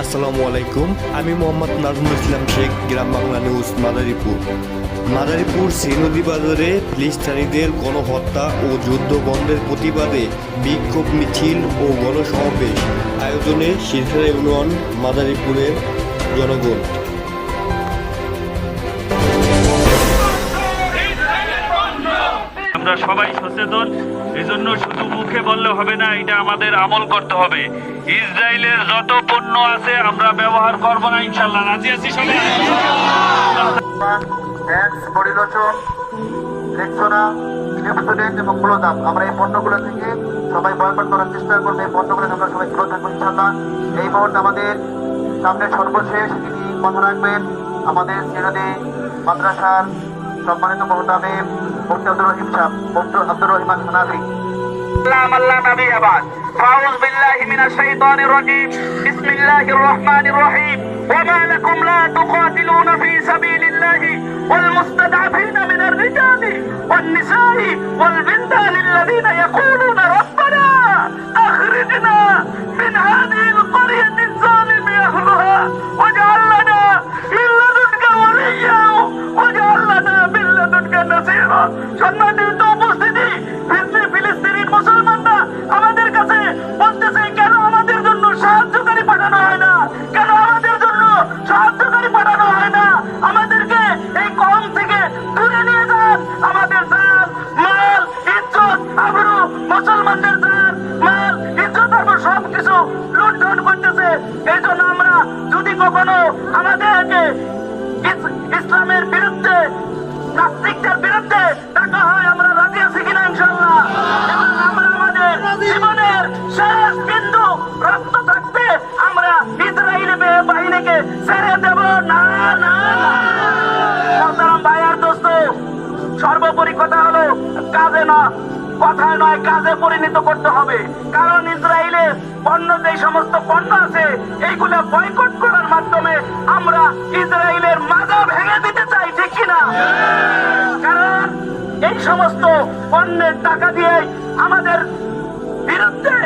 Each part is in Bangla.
আসসালামু আলাইকুম আমি মোহাম্মদ নাজমুল ইসলাম শেখ, গ্রাম বাংলা নিউজ, মাদারীপুর। মাদারীপুর শ্রীনদী বাজারে ফিলিস্তানিদের গণহত্যা ও যুদ্ধ বন্ধের প্রতিবাদে বিক্ষোভ, মিছিল ও গণসমাবেশ আয়োজনে শিরখানা ইউনিয়ন মাদারীপুরের জনগণ। আমরা সবাই সচেতন, এজন্য শুধু মুখে বললে হবে না, এটা আমাদের আমল করতে হবে। ইসরায়েলের যত পণ্য আছে আমরা ব্যবহার করব না ইনশাল্লাহ রাজি আছি সবাই? আমরা এই পণ্যগুলো থেকে সবাই করার চেষ্টা আমরা সবাই এই আমাদের সামনে সর্বশেষ তিনি রাখবেন। আমাদের মাদ্রাসার সম্মানিত মহতামে মুফতি আব্দুর রহিম সাহেব মুফতি আব্দুর রহিমান হানাফি الله الله نبي بعد فأعوذ بالله من الشيطان الرجيم بسم الله الرحمن الرحيم وما لكم لا تقاتلون في سبيل الله والمستضعفين من الرجال والنساء والبلدان الذين يقولون আমাদের জন্য সাহায্যকারী পাঠানো হয় না? কেন আমাদের জন্য সাহায্যকারী পাঠানো হয় না? আমাদেরকে এই কম থেকে দূরে নিয়ে আমাদের জান, মাল, ইজ্জত মুসলমানদের জান, মাল, ইজ্জত, আবরু সব কিছু লুণ্ঠন করতেছে। এই জন্য আমরা যদি কখনো আমাদেরকে ইস- ইসলামের বিরুদ্ধে নাস্তিকদের কথা হলো কাজে না কথায় নয়, কাজে পরিণত করতে হবে। কারণ ইসরায়েলের পণ্য যে সমস্ত পণ্য আছে, এইগুলো বয়কট করার মাধ্যমে আমরা ইসরায়েলের মাজা ভেঙে দিতে চাই, ঠিক কিনা কারণ এই সমস্ত পণ্যের টাকা দিয়ে আমাদের বিরুদ্ধে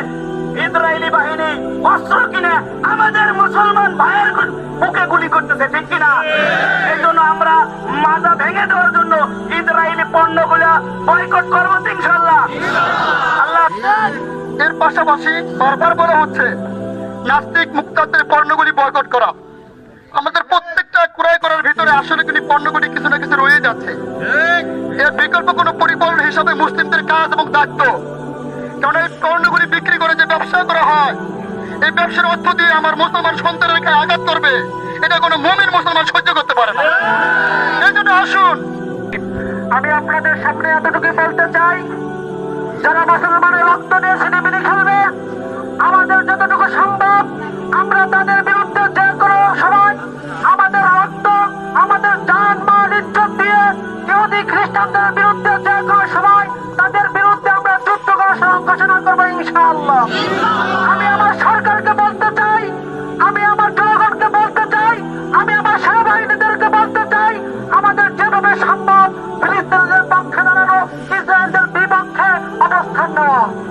ইসরায়েলি বাহিনী অস্ত্র কিনে আমাদের মুসলমান ভাইয়ের বুকে গুলি করতেছে, ঠিক কিনা এই জন্য আমরা মাজা ভেঙে দেওয়ার জন্য ইসরায়েলি পণ্যগুলো বয়কট করব ইনশাল্লাহ আল্লাহ এর পাশাপাশি বারবার বলা হচ্ছে, নাস্তিক মুক্তাদের পণ্যগুলি বয়কট করা। আমাদের প্রত্যেকটা ক্রয় করার ভিতরে আসলে কিন্তু পণ্যগুলি কিছু না কিছু রয়ে যাচ্ছে। এর বিকল্প কোনো পরিবহন হিসাবে মুসলিমদের কাজ এবং দায়িত্ব। কারণ এই পণ্যগুলি বিক্রি করে যে ব্যবসা করা হয়, এই ব্যবসার অর্থ দিয়ে আমার মুসলমান সন্তানের গায়ে আঘাত করবে, এটা কোনো মুমিন মুসলমান সহ্য করতে পারে না। এই জন্য আসুন আমি আপনাদের সামনে এতটুকু বলতে চাই, যারা মুসলমানের রক্ত দিয়ে সিনেমিনি খেলবে, আমাদের যতটুকু সম্ভব, আমরা তাদের বিরুদ্ধে যে কোনো সময় আমাদের রক্ত, আমাদের জান, মাল, ইজ্জত দিয়ে ইহুদি খ্রিস্টানদের বিরুদ্ধে যে কোনো সময় তাদের বিরুদ্ধে আমরা যুদ্ধ ঘোষণা করব ইনশাআল্লাহ। 到了